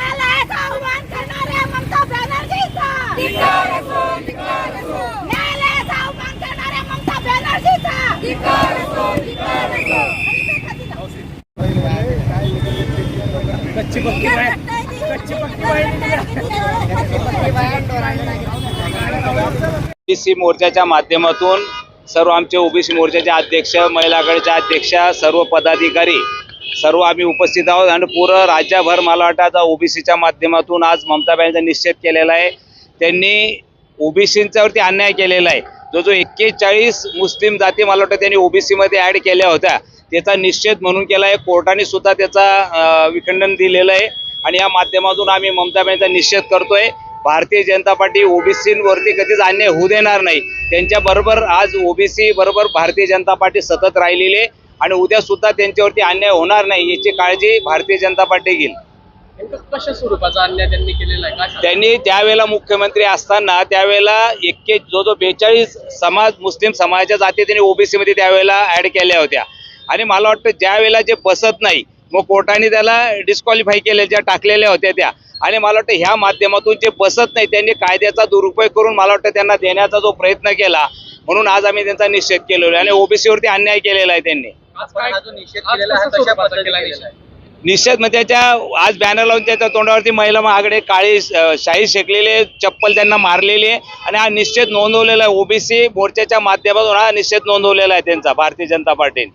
न्यायालयाचा आव्हान करणाऱ्या ममता बॅनर्जीचा कच्ची पक्की कच्ची ओबीसी मोर्चाच्या माध्यमातून सर्व आमचे ओबीसी मोर्चाचे अध्यक्ष महिला आघाडीच्या अध्यक्षा सर्व पदाधिकारी सर्व आम्ही उपस्थित आहोत आणि पूर्ण राज्यभर मला वाटतं आता ओबीसीच्या माध्यमातून आज ममता बॅनर्जीचा निषेध केलेला आहे. त्यांनी ओबीसींच्यावरती अन्याय केलेला आहे. जो जो एक्केचाळीस मुस्लिम जाती मला वाटतं त्यांनी ओबीसीमध्ये ॲड केल्या होत्या त्याचा निषेध म्हणून केला आहे. कोर्टाने सुद्धा त्याचा विखंडन दिलेलं आहे. आणि या माध्यमातून आम्ही ममता बॅनर्जीचा निषेध करतोय. भारतीय जनता पार्टी ओबीसीवरती कधीच अन्याय होऊ देणार नाही. त्यांच्या बरोबर आज ओबीसी बरोबर भारतीय जनता पार्टी सतत राहिलेली आहे आणि उद्या सुद्धा त्यांच्यावरती अन्याय होणार नाही याची काळजी भारतीय जनता पार्टी घेईल. कशा स्वरूपाचा अन्याय त्यांनी केलेला आहे? त्यांनी त्यावेळेला मुख्यमंत्री असताना त्यावेळेला एक्के जो जो बेचाळीस समाज मुस्लिम समाजाच्या जाती त्यांनी ओबीसी मध्ये त्यावेळेला ऍड केल्या होत्या. आणि मला वाटतं ज्या वेळेला जे बसत नाही मग कोर्टाने त्याला डिस्क्वालिफाय केले ज्या टाकलेल्या होत्या त्या. आणि मला वाटतं ह्या माध्यमातून जे बसत नाही त्यांनी कायद्याचा दुरुपयोग करून मला वाटतं त्यांना देण्याचा जो प्रयत्न केला म्हणून आज आम्ही त्यांचा निषेध केलेला आहे. आणि ओबीसी वरती अन्याय केलेला आहे त्यांनी? निषेध म्हणजे त्याच्या आज बॅनर लावून त्याच्या तोंडावरती महिला महागडे काळी शाही शेकलेले चप्पल त्यांना मारलेली आहे आणि हा निषेध नोंदवलेला आहे. ओबीसी मोर्चाच्या माध्यमातून हा निषेध नोंदवलेला आहे त्यांचा भारतीय जनता पार्टीने.